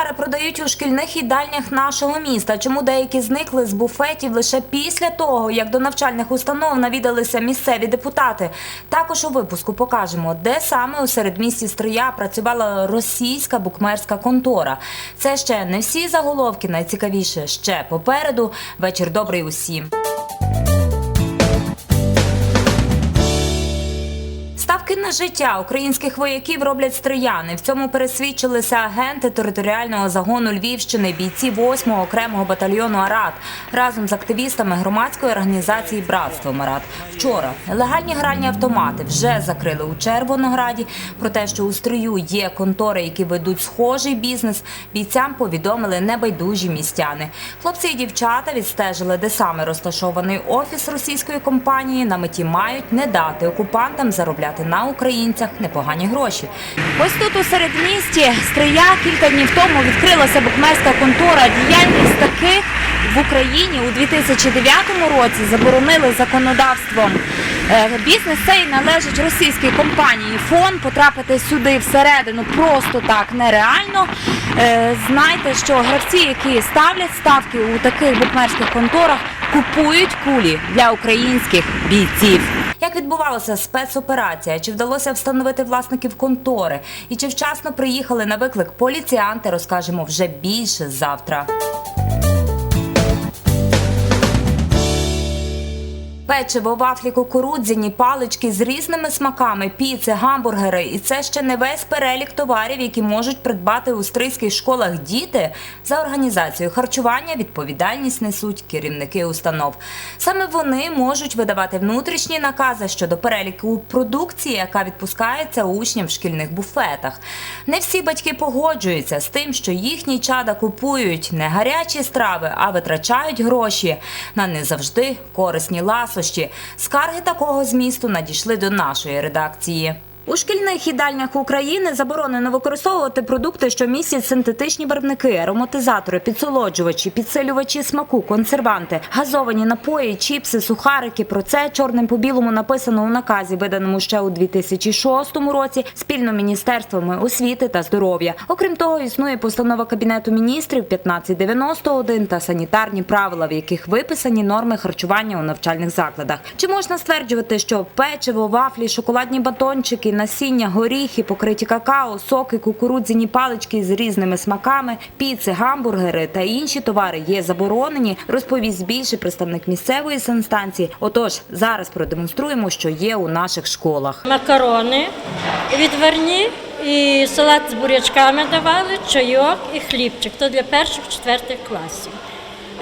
товари продають у шкільних їдальнях нашого міста? Чому деякі зникли з буфетів лише після того, як до навчальних установ навідалися місцеві депутати? Також у випуску покажемо, де саме у середмісті Стрия працювала російська букмерська контора. Це ще не всі заголовки, найцікавіше ще попереду. Вечір добрий усім. Ставки на життя українських вояків роблять стрияни. В цьому пересвідчилися агенти територіального загону Львівщини, бійці 8-го окремого батальйону Арат разом з активістами громадської організації Братство Марат. Вчора легальні гральні автомати вже закрили у Червонограді. Про те, що у стрию є контори, які ведуть схожий бізнес, бійцям повідомили небайдужі містяни. Хлопці і дівчата відстежили, де саме розташований офіс російської компанії. На меті мають не дати окупантам заробляти на українцях непогані гроші. Ось тут у середмісті Стрия кілька днів тому відкрилася букмерська контора. Діяльність таких в Україні у 2009 році заборонили законодавством. Е, Бізнес цей належить російській компанії. Фон потрапити сюди всередину просто так нереально. Е, Знайте, що гравці, які ставлять ставки у таких букмерських конторах, купують кулі для українських бійців. Як відбувалася спецоперація? Чи вдалося встановити власників контори? І чи вчасно приїхали на виклик поліціянти? Розкажемо вже більше завтра. Печиво, вафлі, кукурудзяні, палички з різними смаками, піци, гамбургери. І це ще не весь перелік товарів, які можуть придбати у стрийських школах діти. За організацію харчування відповідальність несуть керівники установ. Саме вони можуть видавати внутрішні накази щодо переліку продукції, яка відпускається учням в шкільних буфетах. Не всі батьки погоджуються з тим, що їхні чада купують не гарячі страви, а витрачають гроші на не завжди корисні ласощі. Скарги такого змісту надійшли до нашої редакції. У шкільних їдальнях України заборонено використовувати продукти, що містять синтетичні барвники, ароматизатори, підсолоджувачі, підсилювачі смаку, консерванти, газовані напої, чіпси, сухарики. Про це чорним по білому написано у наказі, виданому ще у 2006 році спільно міністерствами освіти та здоров'я. Окрім того, існує постанова кабінету міністрів 1591 та санітарні правила, в яких виписані норми харчування у навчальних закладах. Чи можна стверджувати, що печиво, вафлі, шоколадні батончики, насіння, горіхи, покриті какао, соки, кукурудзяні палички з різними смаками, піци, гамбургери та інші товари є заборонені, розповість більше представник місцевої санстанції. Отож, зараз продемонструємо, що є у наших школах. макарони відварні і салат з бурячками давали, чайок і хлібчик. То для перших четвертих класів.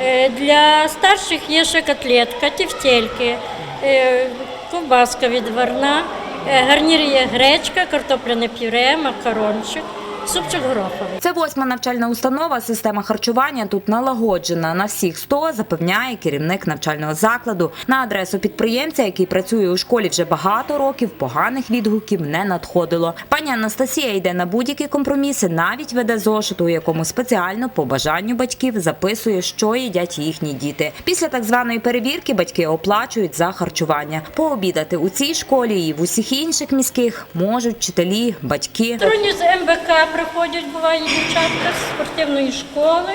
Е, Для старших є ще котлетка, тівтельки, е, ковбаска відварна, гарнір є гречка, картопляне пюре, макарончик, супчик гороховий. Це восьма навчальна установа. Система харчування тут налагоджена на всіх 100, запевняє керівник навчального закладу. На адресу підприємця, який працює у школі вже багато років, поганих відгуків не надходило. Пані Анастасія йде на будь-які компроміси, навіть веде зошит, у якому спеціально по бажанню батьків записує, що їдять їхні діти. Після так званої перевірки батьки оплачують за харчування. Пообідати у цій школі і в усіх інших міських можуть вчителі, батьки. Троні з МБК приходять, буває дівчатка з спортивної школи.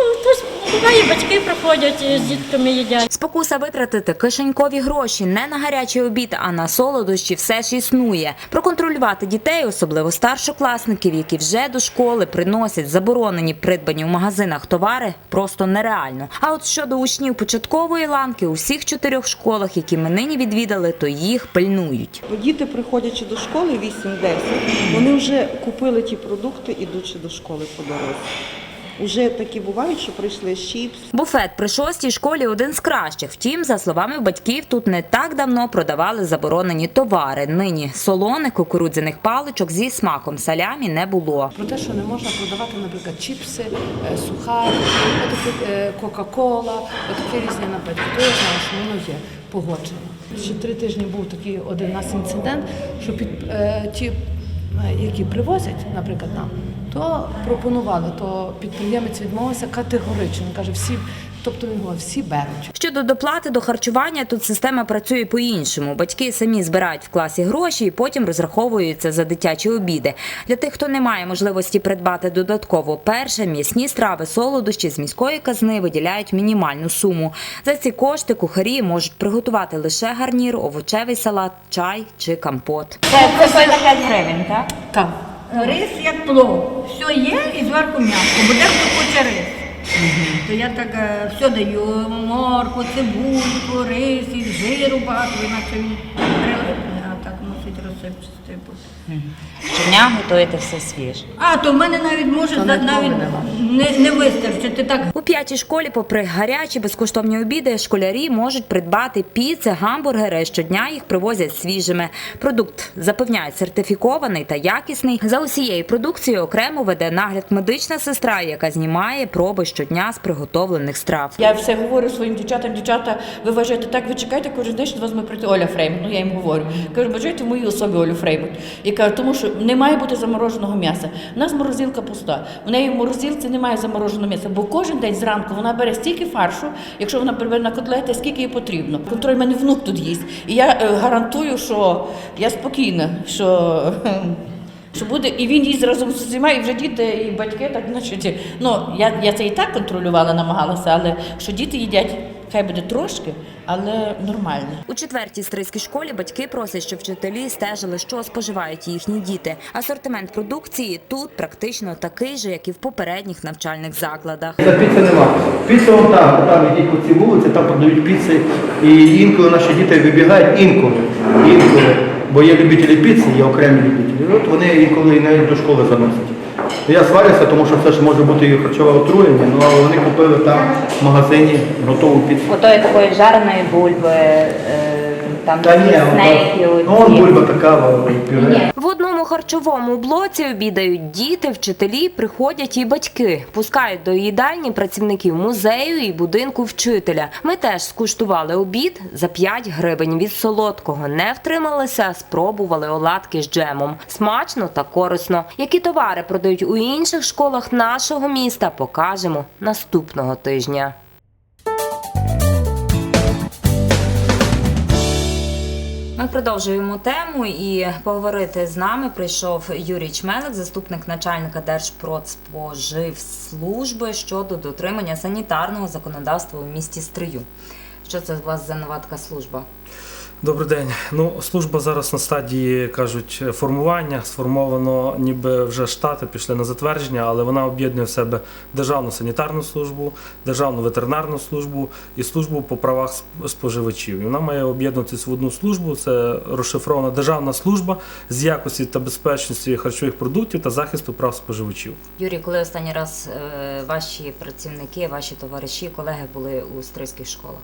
Ну, то буває, батьки приходять з дітками їдять. Спокуса витратити кишенькові гроші не на гарячий обід, а на солодощі все ж існує. Проконтролювати дітей, особливо старшокласників, які вже до школи приносять заборонені придбані в магазинах товари, просто нереально. А от щодо учнів початкової ланки у всіх чотирьох школах, які ми нині відвідали, то їх пильнують. Діти, приходячи до школи 8-10, вони вже купили ті продукти, ідучи до школи по дорозі. Уже такі бувають, що прийшли чіпс, Буфет при шостій школі один з кращих. Втім, за словами батьків, тут не так давно продавали заборонені товари. Нині солоних кукурудзяних паличок зі смаком салямі не було. Про те, що не можна продавати, наприклад, чіпси, е, отакі, е, Кока-Кола, отакі різні напитки. То я знаю, що воно є погоджено. Ще три тижні був такий один нас інцидент, що під е, ті, е, які привозять, наприклад, нам, то пропонували, то підприємець відмовився категорично. Він каже, всі Тобто його всі беруть. Щодо доплати до харчування, тут система працює по-іншому. Батьки самі збирають в класі гроші і потім розраховуються за дитячі обіди. Для тих, хто не має можливості придбати додатково перше, м'ясні страви, солодощі з міської казни виділяють мінімальну суму. За ці кошти кухарі можуть приготувати лише гарнір, овочевий салат, чай чи компот. Це, це на 5 гривень, так? Так. Рис як плов. Все є і зверху м'ясо, бо хто хоче рис. То я так е, все даю, морку, цибульку, рис, і жиру багато, іначе він розсипчатися. бути. Щодня готуєте все свіже. А, то в мене навіть може То не навіть не, не вистачити так. У п'ятій школі, попри гарячі безкоштовні обіди, школярі можуть придбати піци, гамбургери. Щодня їх привозять свіжими. Продукт запевняють сертифікований та якісний. За усією продукцією окремо веде нагляд медична сестра, яка знімає проби щодня з приготовлених страв. Я все говорю своїм дівчатам, дівчата, ви вважаєте так, ви чекаєте кожен день, що до вас має прийти Оля Фреймут. Ну я їм говорю. Кажу, бажайте в моїй особі Олю. І кажу, тому що не має бути замороженого м'яса. У нас морозилка пуста. У неї в морозилці немає замороженого м'яса, бо кожен день зранку вона бере стільки фаршу, якщо вона прибере на котлети, скільки їй потрібно. Контроль в мене внук тут їсть. І я е, гарантую, що я спокійна, що. Що буде, і він їсть разом з усіма, і вже діти, і батьки, так значить. Ну я, я це і так контролювала, намагалася, але що діти їдять, хай буде трошки, але нормально. У четвертій стрийській школі батьки просять, щоб вчителі стежили, що споживають їхні діти. Асортимент продукції тут практично такий же, як і в попередніх навчальних закладах. За піци нема. Піца вон там, там ідіть по цій вулиці, там продають піци. І інколи наші діти вибігають, інколи, інколи. Бо є любителі піци, є окремі любителі. От вони інколи навіть до школи заносять. Я сварюся, тому що це ж може бути і харчове отруєння, ну але вони купили там в магазині готову піцу. Отої такої жареної бульби, там Та ні, ну он бульба така, пюре. В одному харчовому блоці обідають діти, вчителі, приходять і батьки. Пускають до їдальні працівників музею і будинку вчителя. Ми теж скуштували обід за 5 гривень від солодкого. Не втрималися, спробували оладки з джемом. Смачно та корисно. Які товари продають у інших школах нашого міста, покажемо наступного тижня. Ми продовжуємо тему і поговорити з нами прийшов Юрій Чмелик, заступник начальника Держпродспоживслужби щодо дотримання санітарного законодавства у місті Стрию. Що це у вас за нова така служба? Добрий день. Ну, служба зараз на стадії кажуть формування. Сформовано, ніби вже штати пішли на затвердження, але вона об'єднує в себе державну санітарну службу, державну ветеринарну службу і службу по правах сп- споживачів. І вона має об'єднуватися в одну службу. Це розшифрована державна служба з якості та безпечності харчових продуктів та захисту прав споживачів. Юрій, коли останній раз е, ваші працівники, ваші товариші, колеги були у стрийських школах?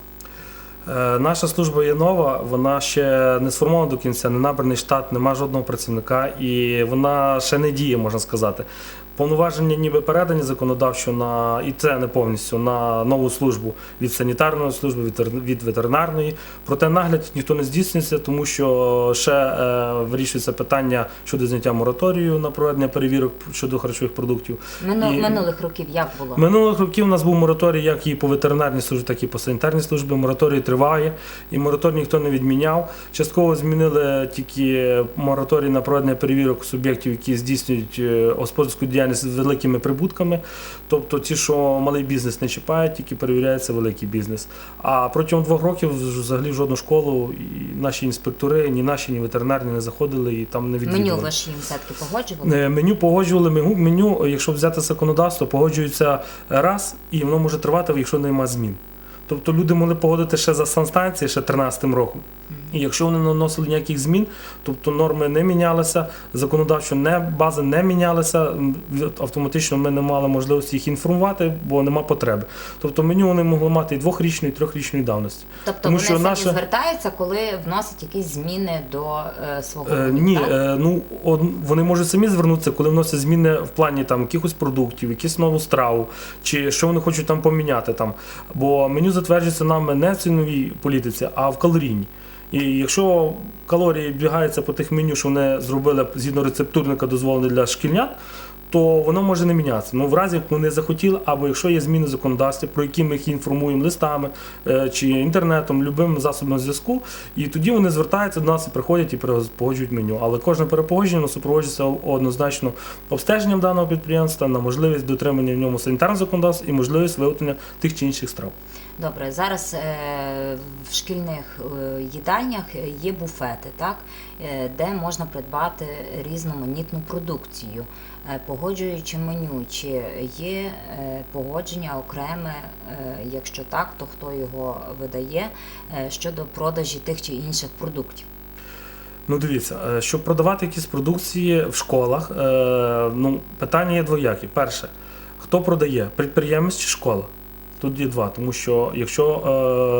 Е, Наша служба є нова, вона ще не сформована до кінця, не набраний штат, нема жодного працівника, і вона ще не діє, можна сказати. Повноваження ніби передані законодавчо на і це не повністю на нову службу від санітарної служби, від, ветеринарної. Проте нагляд ніхто не здійснюється, тому що ще е, вирішується питання щодо зняття мораторію на проведення перевірок щодо харчових продуктів. Мину, І- Минулих років як було? Минулих років у нас був мораторій як і по ветеринарній службі, так і по санітарній службі. Мораторій триває, і мораторій ніхто не відміняв. Частково змінили тільки мораторій на проведення перевірок суб'єктів, які здійснюють е, господарську діяльність з великими прибутками. Тобто ті, що малий бізнес не чіпають, тільки перевіряється великий бізнес. А протягом двох років взагалі в жодну школу і наші інспектори, ні наші, ні ветеринарні не заходили і там не відвідували. Меню ваші все-таки погоджували? Е, Меню погоджували меню, якщо взяти законодавство, погоджується раз, і воно може тривати, якщо немає змін. Тобто люди могли погодити ще за санстанції, ще 13-м роком. І якщо вони не наносили ніяких змін, тобто норми не мінялися, законодавчо не бази не мінялися, автоматично ми не мали можливості їх інформувати, бо нема потреби. Тобто меню вони могли мати і двохрічної, і трьохрічної давності. Тобто Тому вони що самі наше- звертаються, коли вносять якісь зміни до е, свого Е, ні, е, ну од- вони можуть самі звернутися, коли вносять зміни в плані там якихось продуктів, якусь нову страву, чи що вони хочуть там поміняти там. Бо меню затверджується нами не в ціновій політиці, а в калорійній. І якщо калорії бігаються по тих меню, що вони зробили згідно рецептурника, дозволені для шкільнят, то воно може не мінятися. Ну, в разі, вони захотіли, або якщо є зміни в законодавстві, про які ми їх інформуємо листами е, чи інтернетом, любим засобом зв'язку, і тоді вони звертаються до нас і приходять і погоджують меню. Але кожне перепогодження супроводжується однозначно обстеженням даного підприємства на можливість дотримання в ньому санітарного законодавства і можливість виготовлення тих чи інших страв. Добре, зараз е, в шкільних е, їдальнях є буфети, так, е, де можна придбати різноманітну продукцію. Погоджуючи меню, чи є погодження окреме, якщо так, то хто його видає щодо продажі тих чи інших продуктів? Ну, дивіться, щоб продавати якісь продукції в школах, ну, питання є двоякі. Перше, хто продає? Підприємець чи школа? Тут є два, тому що якщо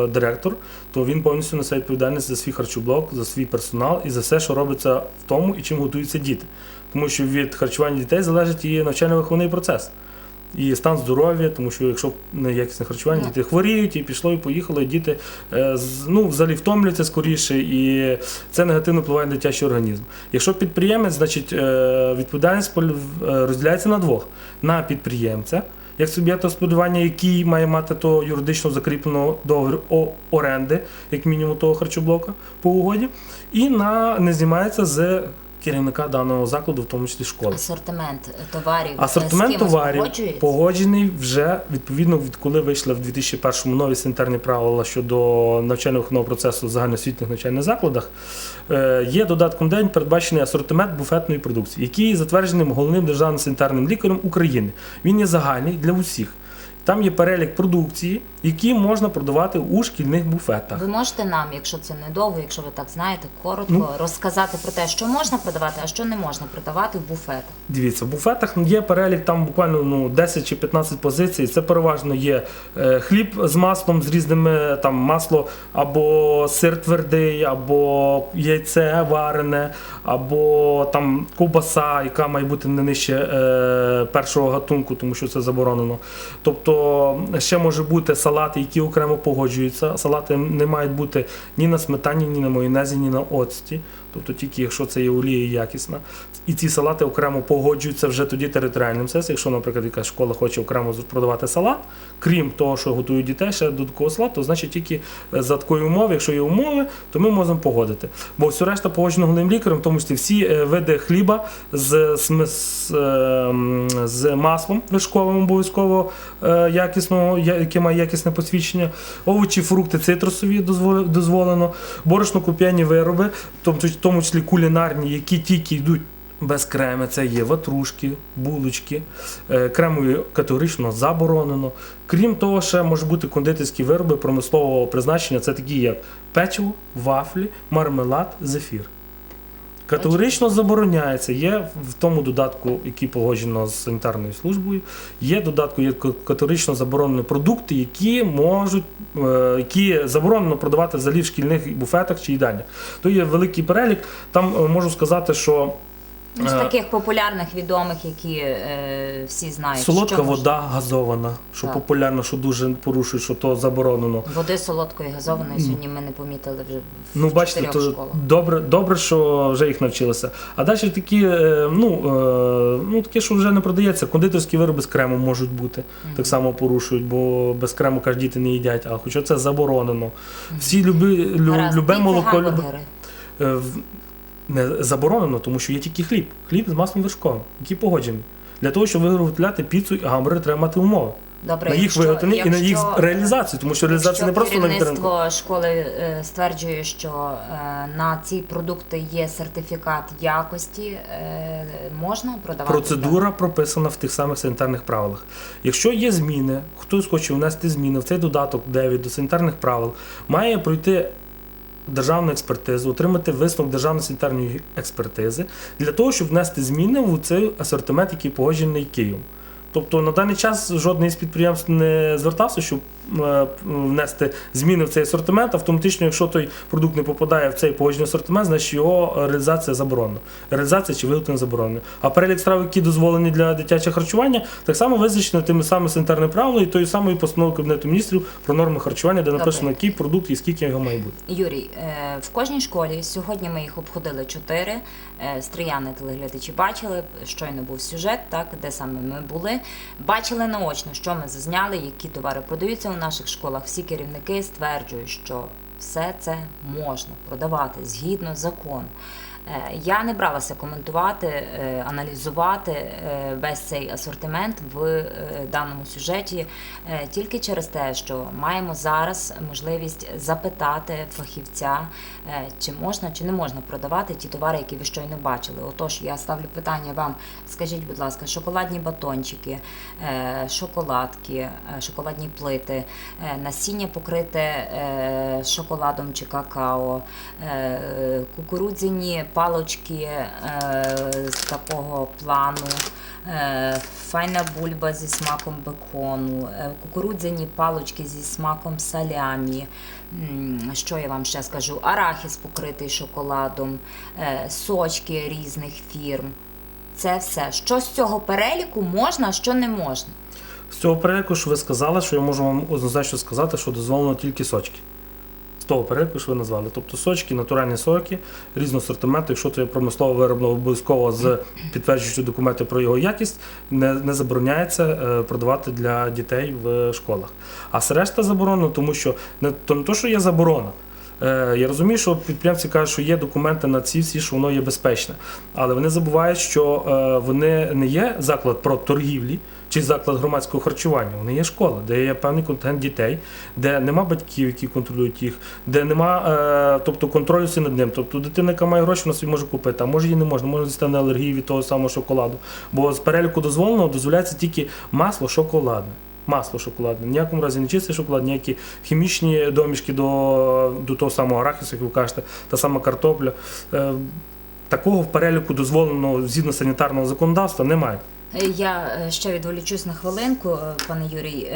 е, директор, то він повністю несе відповідальність за свій харчоблок, за свій персонал і за все, що робиться в тому і чим готуються діти. Тому що від харчування дітей залежить і навчально-виховний процес. І стан здоров'я, тому що якщо не якісне харчування, діти хворіють, і пішло, і поїхало, і діти е, ну, взагалі втомлюються скоріше, і це негативно впливає на дитячий організм. Якщо підприємець, значить е, відповідальність е, розділяється на двох: на підприємця, як суб'єкт господарювання, який має мати то юридично закріпленого договір оренди, як мінімум того харчоблока по угоді, і на не знімається з керівника даного закладу, в тому числі школи. Асортимент товарів е, з товарів погоджений вже відповідно відколи вийшли в 2001 нові санітарні правила щодо навчально-виховного процесу в загальноосвітніх навчальних закладах. Е, Є додатком день передбачений асортимент буфетної продукції, який є затвердженим головним державним санітарним лікарем України. Він є загальний для усіх. Там є перелік продукції, які можна продавати у шкільних буфетах. Ви можете нам, якщо це недовго, якщо ви так знаєте, коротко Ну. розказати про те, що можна продавати, а що не можна продавати в буфетах. Дивіться, в буфетах є перелік там буквально ну, 10 чи 15 позицій. Це переважно є е, хліб з маслом, з різними там масло або сир твердий, або яйце варене, або там ковбаса, яка має бути не нижче е, першого гатунку, тому що це заборонено. Тобто ще може бути салати, які окремо погоджуються. Салати не мають бути ні на сметані, ні на майонезі, ні на оцті. Тобто тільки якщо це є олія якісна. І ці салати окремо погоджуються вже тоді територіальним сесіям. Якщо, наприклад, якась школа хоче окремо продавати салат, крім того, що готують дітей, ще додатково салат, то значить тільки за такої умови, якщо є умови, то ми можемо погодити. Бо все решта погоджено головним лікарем, тому числі всі е, види хліба з, з, е, з маслом вершковим обов'язково е, якісного, яке має якісне посвідчення, овочі, фрукти, цитрусові дозволено, борошно куп'яні вироби, тобто тому числі кулінарні, які тільки йдуть без креми, це є ватрушки, булочки, е, кремові категорично заборонено. Крім того, ще можуть бути кондитерські вироби промислового призначення, це такі як печиво, вафлі, мармелад, зефір. Категорично забороняється. Є в тому додатку, який погоджено з санітарною службою. Є додатку, є категорично заборонені продукти, які можуть, е, які заборонено продавати взагалі в шкільних буфетах чи їдальнях. То є великий перелік. Там е, можу сказати, що Ну, з Е, таких популярних відомих, які е, всі знають. солодка що вода газована, що Так. популярно, що дуже порушує, що то заборонено. Води солодкої газованої сьогодні ми не помітили вже в Ну, бачите, чотирьох то школах. добре, добре, що вже їх навчилися. А далі такі, е, ну, е, ну таке, що вже не продається. Кондитерські вироби з кремом можуть бути, так само порушують, бо без крему кожні діти не їдять, а хоча це заборонено. Всі люби, лю, Гаразд, любе піци, молоко любе, гамбургери. е, в- не заборонено, тому що є тільки хліб. Хліб з маслом вершковим, який погоджений. Для того, щоб виготовляти піцу і гамбургери, треба мати умови. Добре, на їх якщо- виготовлення і на їх реалізацію, тому що реалізація не просто на керівництво школи е, стверджує, що е, на ці продукти є сертифікат якості, е, можна продавати? Процедура прописана в тих самих санітарних правилах. Якщо є зміни, хтось хоче внести зміни в цей додаток 9 до санітарних правил, має пройти державну експертизу, отримати висновок державної санітарної експертизи для того, щоб внести зміни в цей асортимент, який погоджений Києвом. Тобто на даний час жодне із підприємств не звертався, щоб внести зміни в цей асортимент. Автоматично, якщо той продукт не попадає в цей погоджений асортимент, значить його реалізація заборонена. Реалізація чи виготовлення заборонена. А перелік страв, які дозволені для дитячого харчування, так само визначено тими самими санітарними правилами і тою самою постановою Кабінету міністрів про норми харчування, де написано, який продукт і скільки його має бути. Юрій, е, в кожній школі сьогодні ми їх обходили чотири. Е, Стріяни телеглядачі бачили, щойно був сюжет, так де саме ми були. Бачили наочно, що ми зазняли, які товари продаються у наших школах. Всі керівники стверджують, що все це можна продавати згідно закону. Е, Я не бралася коментувати, е, аналізувати е, весь цей асортимент в даному сюжеті тільки через те, що маємо зараз можливість запитати фахівця, чи можна чи не можна продавати ті товари, які ви щойно бачили. Отож, я ставлю питання вам. Скажіть, будь ласка, шоколадні батончики, шоколадки, шоколадні плити, насіння покрите шоколадом чи какао, кукурудзяні палочки е, з такого плану. е, Файна бульба зі смаком бекону, е, кукурудзяні палочки зі смаком салямі. Що я вам ще скажу? Арахіс покритий шоколадом, сочки різних фірм. Це все. Що з цього переліку можна, а що не можна? З цього переліку, що ви сказали, що я можу вам однозначно сказати, що дозволено тільки сочки. Того переліку, що ви назвали. Тобто сочки, натуральні соки, різного сортименту, якщо це є промислово вироблено обов'язково з підтверджуючи документи про його якість, не, не забороняється е, продавати для дітей в школах. А все решта заборонено, тому що не то не то, що є заборона. Е, Я розумію, що підприємці кажуть, що є документи на ці всі, що воно є безпечне. Але вони забувають, що е, вони не є заклад про торгівлі чи заклад громадського харчування. Вони є школа, де є певний контент дітей, де нема батьків, які контролюють їх, де нема е, тобто контролю над ним. Тобто дитина, яка має гроші, вона собі може купити, а може її не можна, може дістати алергії від того самого шоколаду. Бо з переліку дозволеного дозволяється тільки масло шоколадне. Масло шоколадне, в ніякому разі не чистий шоколад, ніякі хімічні домішки до, до того самого арахісу, як ви кажете, та сама картопля. Е, такого в переліку дозволеного згідно санітарного законодавства немає. Е, Я е, ще відволічусь на хвилинку, е, пане Юрій.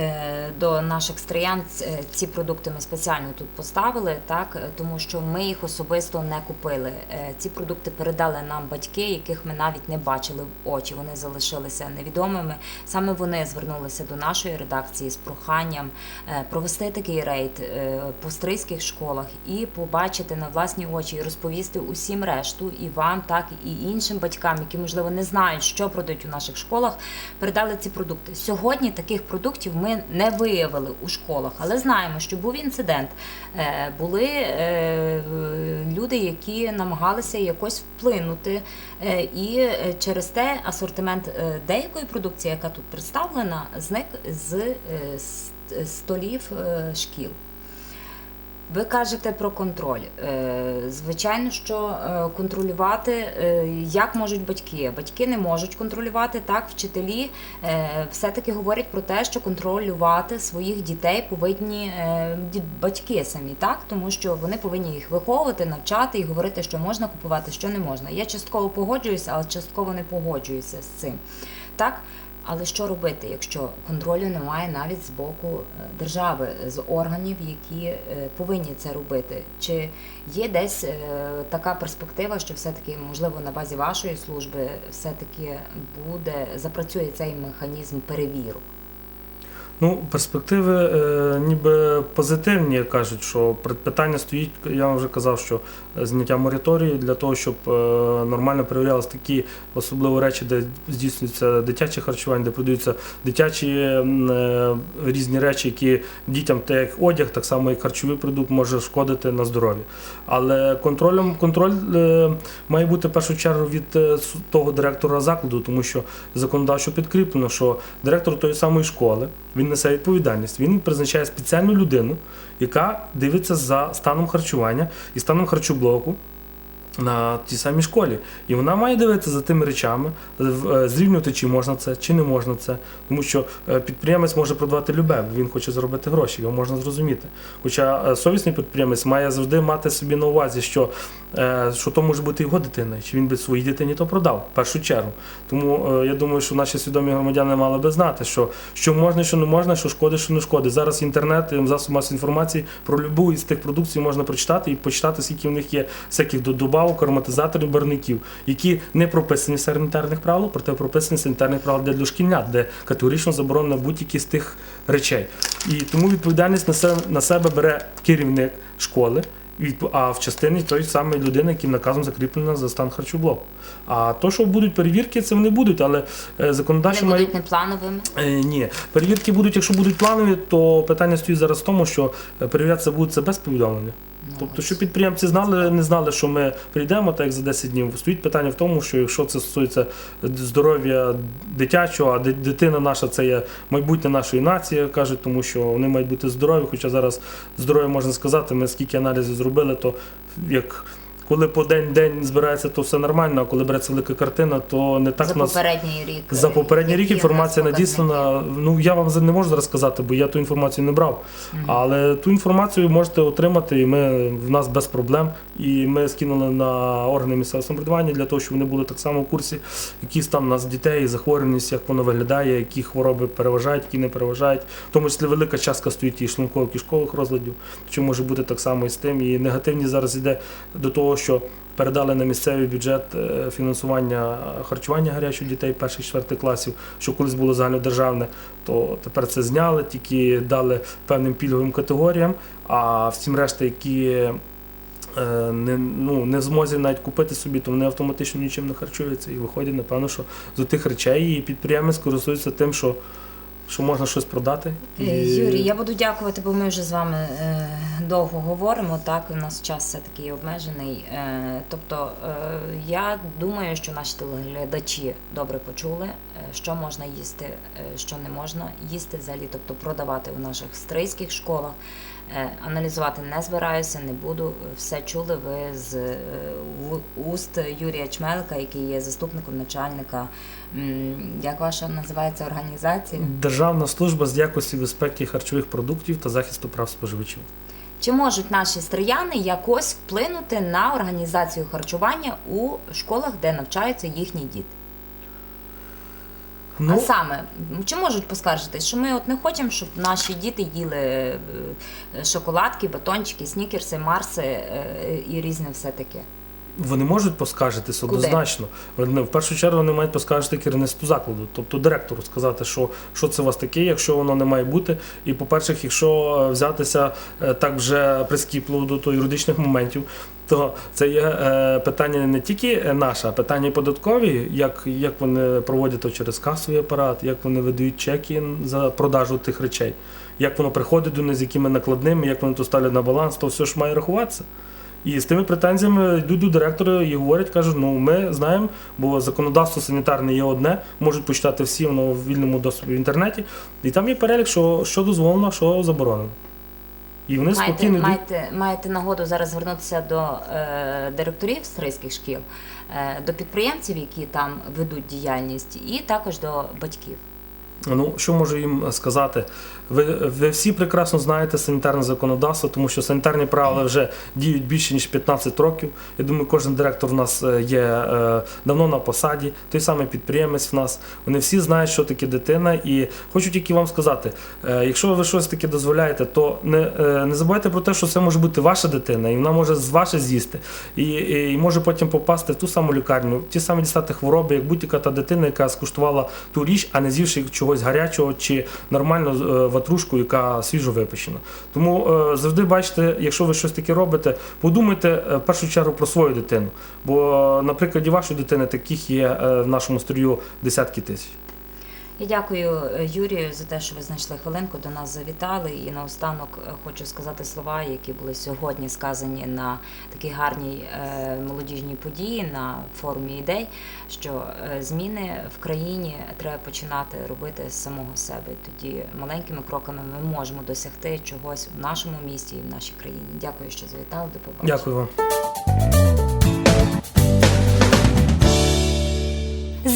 До наших стріян ці продукти ми спеціально тут поставили, так тому що ми їх особисто не купили. Ці продукти передали нам батьки, яких ми навіть не бачили в очі. Вони залишилися невідомими. Саме вони звернулися до нашої редакції з проханням провести такий рейд по стрийських школах і побачити на власні очі і розповісти усім решту, і вам, так і іншим батькам, які можливо не знають, що продають у наших школах, передали ці продукти. Сьогодні таких продуктів ми не виявили у школах, але знаємо, що був інцидент. Е, Були е, люди, які намагалися якось вплинути, е, і через те асортимент деякої продукції, яка тут представлена, зник з столів шкіл. Ви кажете про контроль. Е, Звичайно, що е, контролювати е, як можуть батьки. Батьки не можуть контролювати так. Вчителі все-таки говорять про те, що контролювати своїх дітей повинні батьки самі, так тому що вони повинні їх виховувати, навчати і говорити, що можна купувати, що не можна. Я частково погоджуюся, але частково не погоджуюся з цим. Так. Але що робити, якщо контролю немає навіть з боку е, держави, з органів, які е, повинні це робити? Чи є десь е, така перспектива, що все-таки, можливо, на базі вашої служби все-таки буде запрацює цей механізм перевірок? Ну, перспективи е, ніби позитивні, кажуть, що питання стоїть, я вам вже казав, що зняття мораторію для того, щоб е, нормально перевірялися такі особливо речі, де здійснюється дитяче харчування, де продаються дитячі е, різні речі, які дітям, так як одяг, так само і харчовий продукт може шкодити на здоров'я. Але контролем контроль е, має бути в першу чергу від е, того директора закладу, тому що законодавчо підкріплено, що директор тої самої школи він несе відповідальність. Він призначає спеціальну людину, яка дивиться за станом харчування і станом харчоблоку на тій самій школі. І вона має дивитися за тими речами, е, зрівнювати, чи можна це, чи не можна це. Тому що е, підприємець може продавати любе, бо він хоче заробити гроші, його можна зрозуміти. Хоча е, совісний підприємець має завжди мати собі на увазі, що, е, що то може бути його дитина, чи він би своїй дитині то продав в першу чергу. Тому е, я думаю, що наші свідомі громадяни мали би знати, що, що можна, що не можна, що шкодить, що не шкодить. Зараз інтернет, е, засоб масової інформації про любу із тих продукцій можна прочитати і почитати, скільки в них є всяких до- добавок, ароматизаторів, барників, які не прописані в санітарних правилах, проте прописані в санітарних правилах для дошкільнят, де категорично заборонено будь-які з тих речей. І тому відповідальність на себе, на себе бере керівник школи. А в частині той самої людини, яким наказом закріплена за стан харчоблоку. А то, що будуть перевірки, це вони будуть, але е, законодавчо Вони має не неплановими. Е, Ні, перевірки будуть, якщо будуть планові, то питання стоїть зараз в тому, що е, перевірятися будуть це без повідомлення. Тобто, щоб підприємці знали, не знали, що ми прийдемо, так за 10 днів. Стоїть питання в тому, що якщо це стосується здоров'я дитячого, а дитина наша це є майбутнє нашої нації, кажуть, тому що вони мають бути здорові. Хоча зараз здоров'я можна сказати, ми скільки аналізів зробили, то як. Коли по день-день збирається, то все нормально, а коли береться велика картина, то не так за нас попередній рік. за е, попередній рік які інформація надіслана. Ну я вам не можу зараз сказати, бо я ту інформацію не брав. Але ту інформацію можете отримати, і ми в нас без проблем. І ми скинули на органи місцевого самоврядування для того, щоб вони були так само в курсі, який стан у нас дітей, захворюваність, як воно виглядає, які хвороби переважають, які не переважають. В тому числі велика частка стоїть і шлункових кишкових розладів, що може бути так само і з тим. І негативні зараз йде до того, що передали на місцевий бюджет е, фінансування харчування гарячого дітей перших четвертих класів, що колись було загальнодержавне, то тепер це зняли, тільки дали певним пільговим категоріям, а всім решта, які е, не, ну, не в змозі навіть купити собі, то вони автоматично нічим не харчуються. І виходять, напевно, що з тих речей і підприємець користується тим, що, що можна щось продати. І... Е, Юрій, я буду дякувати, бо ми вже з вами е, довго говоримо. Так, у нас час все таки обмежений. Е, тобто, я думаю, що наші телеглядачі добре почули, що можна їсти, що не можна їсти взагалі, тобто продавати у наших стрийських школах. Е, Аналізувати не збираюся, не буду. Все чули ви з е, уст Юрія Чмелка, який є заступником начальника. Як ваша називається організація? Державна служба з якості безпеки харчових продуктів та захисту прав споживачів. Чи можуть наші стрияни якось вплинути на організацію харчування у школах, де навчаються їхні діти? Ну, А саме, чи можуть поскаржитись, що ми от не хочемо, щоб наші діти їли е, шоколадки, батончики, снікерси, марси е, і різне все таке? Вони можуть поскаржитися Куди? однозначно. Вони, в першу чергу вони мають поскаржити керівництву закладу, тобто директору сказати, що, що це у вас таке, якщо воно не має бути. І, по-перше, якщо е, взятися е, так вже прискіпливо до того юридичних моментів, то це є е, питання не тільки наше, а питання податкові, як, як вони проводять через касовий апарат, як вони видають чеки за продажу тих речей, як воно приходить до них, з якими накладними, як вони то ставлять на баланс, то все ж має рахуватися. І з тими претензіями йдуть до директора і говорять, кажуть, ну ми знаємо, бо законодавство санітарне є одне, можуть почитати всі воно в вільному доступі в інтернеті. І там є перелік, що, що дозволено, що заборонено. І вони Маєте, спокійно йдуть. маєте, маєте нагоду зараз звернутися до е, директорів стрийських шкіл, е, до підприємців, які там ведуть діяльність, і також до батьків. Ну, що можу їм сказати? Ви, ви всі прекрасно знаєте санітарне законодавство, тому що санітарні правила вже діють більше ніж 15 років. Я думаю, кожен директор в нас е, є е, давно на посаді, той самий підприємець в нас. Вони всі знають, що таке дитина. І хочу тільки вам сказати: е, якщо ви щось таке дозволяєте, то не, е, не забувайте про те, що це може бути ваша дитина, і вона може з ваше з'їсти, і, і, і може потім попасти в ту саму лікарню, ті самі дістати хвороби, як будь-яка та дитина, яка скуштувала ту річ, а не з'ївши чогось гарячого чи нормально е, ватрушку, яка свіжо випечена. Тому е, завжди бачите, якщо ви щось таке робите, подумайте е, в першу чергу про свою дитину. Бо наприклад, на прикладі вашої дитини таких є е, в нашому стрію десятки тисяч. Я дякую е, Юрію за те, що ви знайшли хвилинку, до нас завітали. І наостанок е, хочу сказати слова, які були сьогодні сказані на такій гарній е, молодіжній події на форумі ідей, що зміни в країні треба починати робити з самого себе. Тоді маленькими кроками ми можемо досягти чогось в нашому місті і в нашій країні. Дякую, що завітали. До побачення. Дякую вам.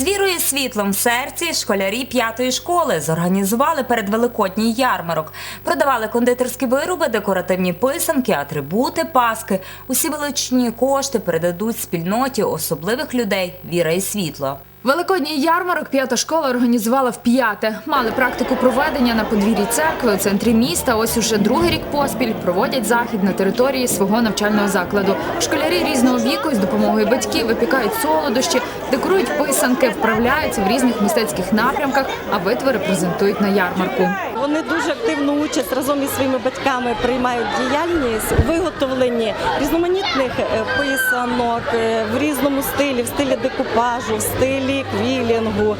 З вірою світлом в серці школярі п'ятої школи зорганізували передвеликодній ярмарок. Продавали кондитерські вироби, декоративні писанки, атрибути, паски. Усі величні кошти передадуть спільноті особливих людей віра і світло. Великодній ярмарок п'ята школа організувала вп'яте. Мали практику проведення на подвір'ї церкви у центрі міста. Ось уже другий рік поспіль проводять захід на території свого навчального закладу. Школярі різного віку з допомогою батьків випікають солодощі, декорують писанки, вправляються в різних мистецьких напрямках, а витвори презентують на ярмарку. Вони дуже активну участь разом із своїми батьками приймають діяльність у виготовленні різноманітних е, писанок е, в різному стилі, в стилі декупажу, в стилі квілінгу,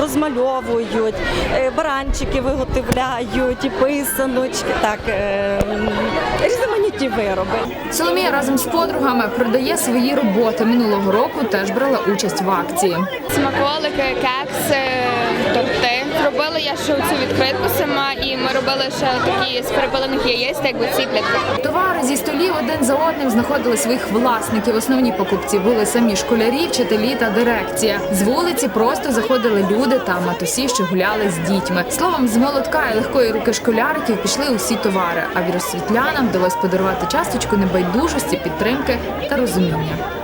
розмальовують, е, баранчики виготовляють, і писаночки, так, різноманітні вироби. Соломія разом з подругами продає свої роботи. Минулого року теж брала участь в акції. Смаколики, кекси, торти. Робила я ще цю відкритку сама, і ми робили ще такі з перепилених яєць, так якби ціплятки. Товари зі столів один за одним знаходили своїх власників. Основні покупці були самі школярі, вчителі та дирекція. З вулиці просто заходили люди та матусі, що гуляли з дітьми. Словом, з молотка і легкої руки школяриків пішли усі товари. А віросвітлянам вдалось подарувати часточку небайдужості, підтримки та розуміння.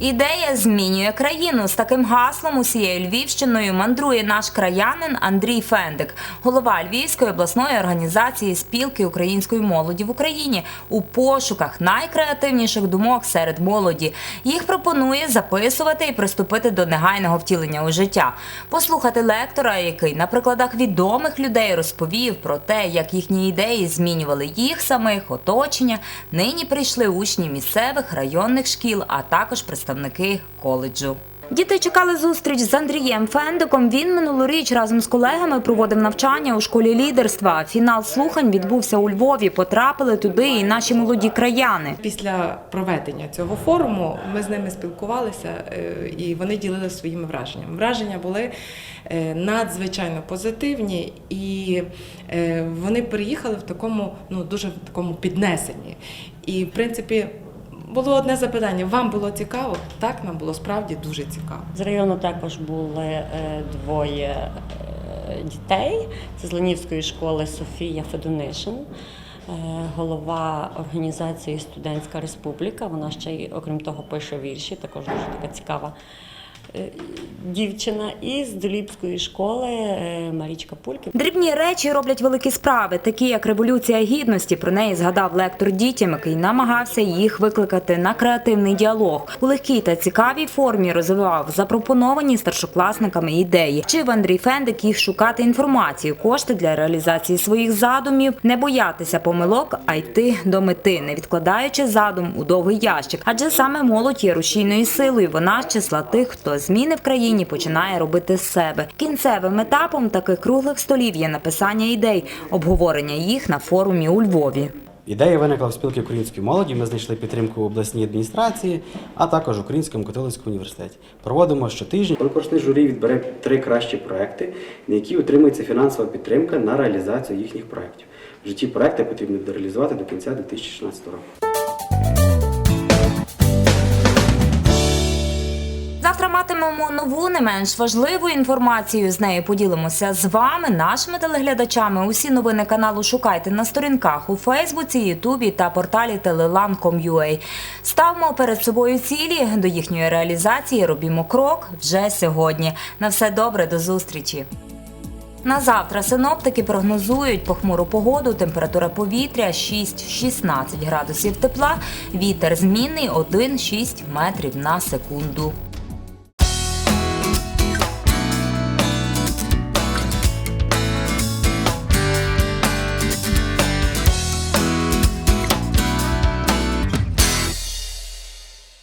Ідея змінює країну. З таким гаслом усією Львівщиною мандрує наш краянин Андрій Фендик, голова Львівської обласної організації спілки української молоді в Україні у пошуках найкреативніших думок серед молоді. Їх пропонує записувати і приступити до негайного втілення у життя. Послухати лектора, який на прикладах відомих людей розповів про те, як їхні ідеї змінювали їх самих, оточення. Нині прийшли учні місцевих районних шкіл, а також представники коледжу. Діти чекали зустріч з Андрієм Фендиком. Він минулоріч разом з колегами проводив навчання у школі лідерства. Фінал слухань відбувся у Львові. Потрапили туди і наші молоді краяни. Після проведення цього форуму ми з ними спілкувалися е, і вони ділилися своїми враженнями. Враження були е, надзвичайно позитивні, і е, вони приїхали в такому, ну дуже в такому піднесенні. І в принципі. Було одне запитання: вам було цікаво? Так, нам було справді дуже цікаво. З району також були е, двоє е, дітей. Це з Ленівської школи Софія Федонишин. е, голова організації Студентська Республіка. Вона ще й, окрім того, пише вірші, також дуже така цікава дівчина. І з Доліпської школи е, Марічка Пульків. Дрібні речі роблять великі справи, такі як революція гідності. Про неї згадав лектор дітям, який намагався їх викликати на креативний діалог. У легкій та цікавій формі розвивав запропоновані старшокласниками ідеї. Вчив Андрій Фендик їх шукати інформацію, кошти для реалізації своїх задумів, не боятися помилок, а йти до мети, не відкладаючи задум у довгий ящик. Адже саме молодь є рушійною силою. Вона з числа тих, хто зміни в країні починає робити з себе. Кінцевим етапом таких круглих столів є написання ідей, обговорення їх на форумі у Львові. Ідея виникла в спілки української молоді. Ми знайшли підтримку в обласній адміністрації, а також в Українському католицькому університеті. Проводимо щотижня. Конкурсне журі відбере три кращі проекти, на які отримується фінансова підтримка на реалізацію їхніх проєктів. В житті проекти потрібно реалізувати до кінця 2016 року. Нову, не менш важливу інформацію. З нею поділимося з вами, нашими телеглядачами. Усі новини каналу шукайте на сторінках у Фейсбуці, Ютубі та порталі telelan.com.ua. Ставимо перед собою цілі до їхньої реалізації. Робімо крок вже сьогодні. На все добре, до зустрічі. На завтра синоптики прогнозують похмуру погоду, температура повітря 6-16 градусів тепла, вітер змінний 1-6 метрів на секунду.